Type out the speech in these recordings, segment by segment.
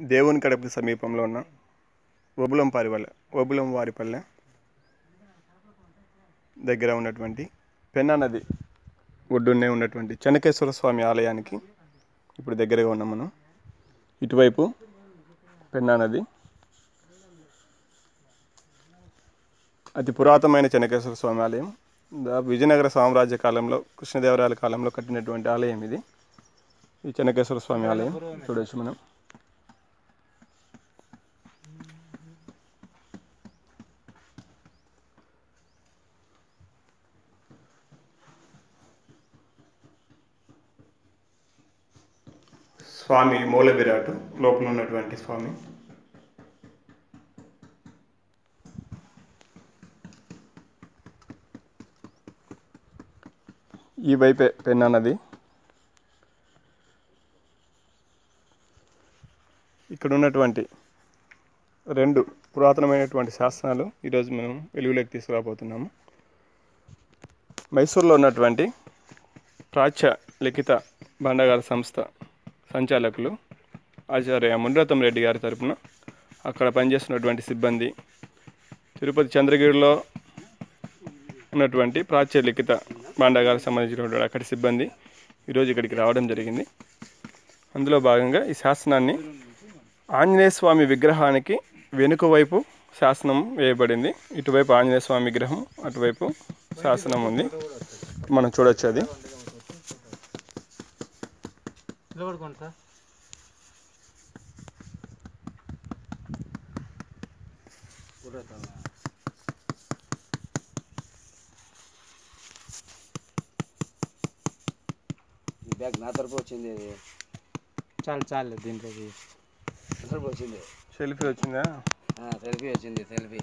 దేవుని కడపకి సమీపంలో ఉన్న ఒబులం పారిపల్లె ఒబులం వారిపల్లె దగ్గర ఉన్నటువంటి పెన్నా నది ఒడ్డునే ఉన్నటువంటి చెనకేశ్వర స్వామి ఆలయానికి ఇప్పుడు దగ్గరగా ఉన్నాం మనం. ఇటువైపు పెన్నా నది. అతి పురాతనమైన చెనకేశ్వర స్వామి ఆలయం. విజయనగర సామ్రాజ్య కాలంలో కృష్ణదేవరాయల కాలంలో కట్టినటువంటి ఆలయం ఇది. ఈ చెనకేశ్వర స్వామి ఆలయం చూడవచ్చు మనం. స్వామి మూల విరాటు లోపల ఉన్నటువంటి స్వామి. ఈ వైపే పెన్నా నది ఇక్కడ ఉన్నటువంటి రెండు పురాతనమైనటువంటి శాసనాలు ఈరోజు మనం వెలుగులోకి తీసుకురాబోతున్నాము. మైసూర్లో ఉన్నటువంటి ప్రాచ్య లిఖిత భాండాగార సంస్థ సంచాలకులు ఆచార్య మునిరత్నం రెడ్డి గారి తరపున అక్కడ పనిచేస్తున్నటువంటి సిబ్బంది తిరుపతి చంద్రగిరిలో ఉన్నటువంటి ప్రాచ్య లిఖిత భాండాగారకు సంబంధించినటువంటి అక్కడి సిబ్బంది ఈరోజు ఇక్కడికి రావడం జరిగింది. అందులో భాగంగా ఈ శాసనాన్ని ఆంజనేయ స్వామి విగ్రహానికి వెనుక వైపు శాసనం వేయబడింది. ఇటువైపు ఆంజనేయ స్వామి విగ్రహం అటువైపు శాసనం ఉంది. మనం చూడొచ్చు అది. నిలబడుకోండి సార్ ఈ బ్యాగ్ నా తరపు వచ్చింది ఇది చాలు చాలు దీంట్లో నా తరపు వచ్చింది సెల్ఫీ వచ్చిందా సెల్ఫీ వచ్చింది సెల్ఫీ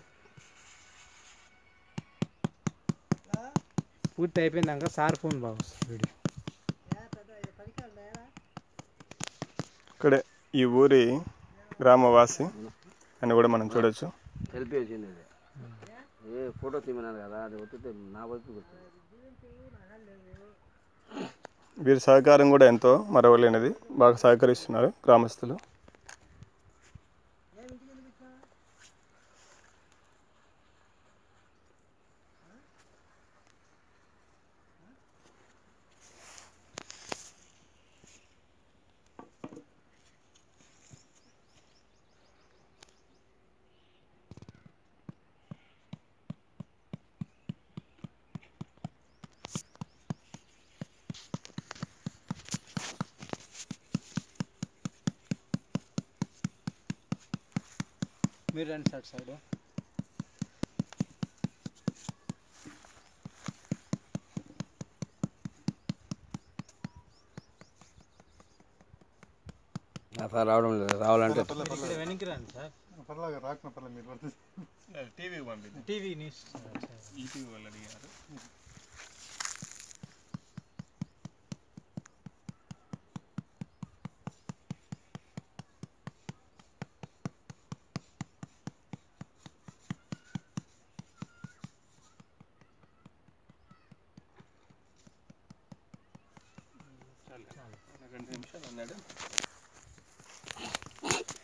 పూర్తి అయిపోయిందాక సార్ ఫోన్ బాగా వస్తుంది ఇక్కడే ఈ ఊరి గ్రామవాసి అని కూడా మనం చూడొచ్చు. వచ్చింది ఏ ఫోటో తీమన్నారు కదా అది నా వైపు వీరి సహకారం కూడా ఎంతో మరవలేనిది. బాగా సహకరిస్తున్నారు గ్రామస్తులు. మీరు రండి సార్ సైడ్. నా సార్ రావడం లేదు. రావాలంటే వెనక్కి రండి సార్. టీవీ పంపింది టీవీ న్యూస్. ఈటీవీ వాళ్ళు అడిగారు.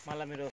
మళ్ళీ మీరు